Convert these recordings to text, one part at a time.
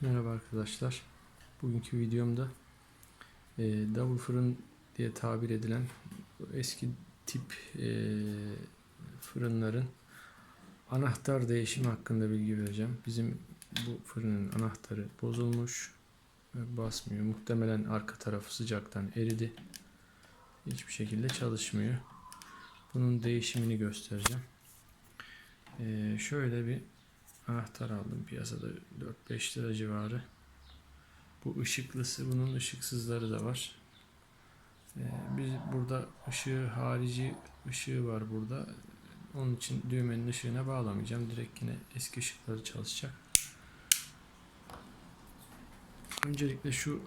Merhaba arkadaşlar. Bugünkü videomda e, double fırın diye tabir edilen eski tip e, fırınların anahtar değişimi hakkında bilgi vereceğim. Bizim bu fırının anahtarı bozulmuş. ve Basmıyor. Muhtemelen arka tarafı sıcaktan eridi. Hiçbir şekilde çalışmıyor. Bunun değişimini göstereceğim. E, şöyle bir anahtar aldım piyasada 4-5 lira civarı. Bu ışıklısı, bunun ışıksızları da var. Ee, biz burada ışığı harici ışığı var burada. Onun için düğmenin ışığına bağlamayacağım. Direkt yine eski ışıkları çalışacak. Öncelikle şu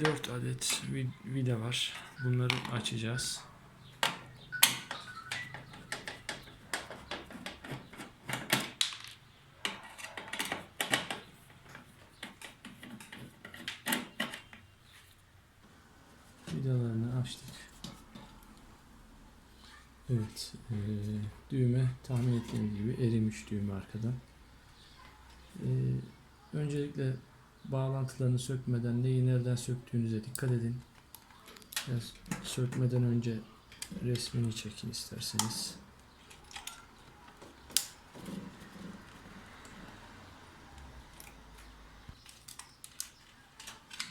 4 adet vid- vida var. Bunları açacağız. Vidalarını açtık. Evet, eee, düğme tahmin ettiğim gibi erimiş düğme arkadan. Eee, öncelikle bağlantılarını sökmeden neyi nereden söktüğünüze dikkat edin. Biraz sökmeden önce resmini çekin isterseniz.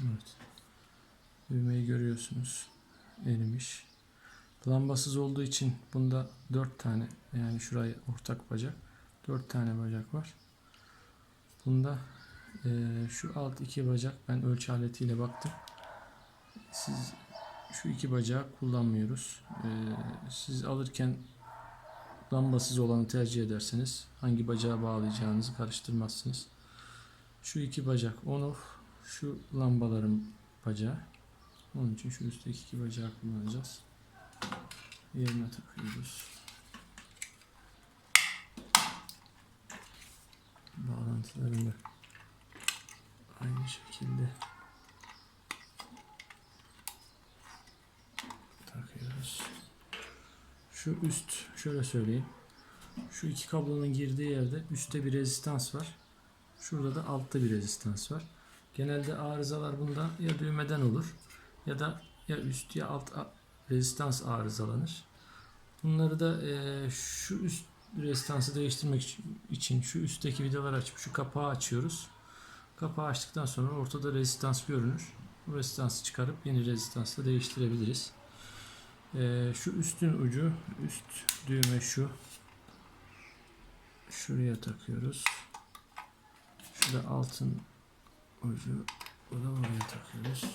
Evet. Düğmeyi görüyorsunuz. Erimiş. Lambasız olduğu için bunda 4 tane yani şuraya ortak bacak 4 tane bacak var. Bunda eee, şu alt iki bacak ben ölçü aletiyle baktım. Siz şu iki bacağı kullanmıyoruz. Eee, siz alırken lambasız olanı tercih ederseniz hangi bacağa bağlayacağınızı karıştırmazsınız. Şu iki bacak on off, şu lambaların bacağı. Onun için şu üstteki iki bacağı kullanacağız. Yerine takıyoruz. Bağlantılarını aynı şekilde takıyoruz. Şu üst şöyle söyleyeyim. Şu iki kablonun girdiği yerde üstte bir rezistans var. Şurada da altta bir rezistans var. Genelde arızalar bunda ya düğmeden olur ya da ya üst ya alt rezistans arızalanır. Bunları da eee, şu üst rezistansı değiştirmek için- şu üstteki vidaları açıp şu kapağı açıyoruz. Kapağı açtıktan sonra ortada rezistans görünür. Bu rezistansı çıkarıp yeni rezistansla değiştirebiliriz. Eee, şu üstün ucu, üst düğme şu. Şuraya takıyoruz. Şurada altın ucu. Bu da oraya takıyoruz.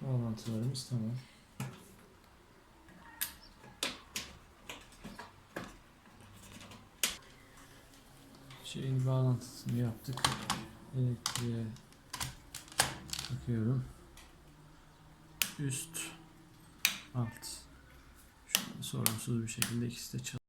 Bağlantılarımız tamam. Şeyin bağlantısını yaptık. Elektriğe takıyorum. Üst, alt. Şu sorunsuz bir şekilde ikisi de çalışıyor.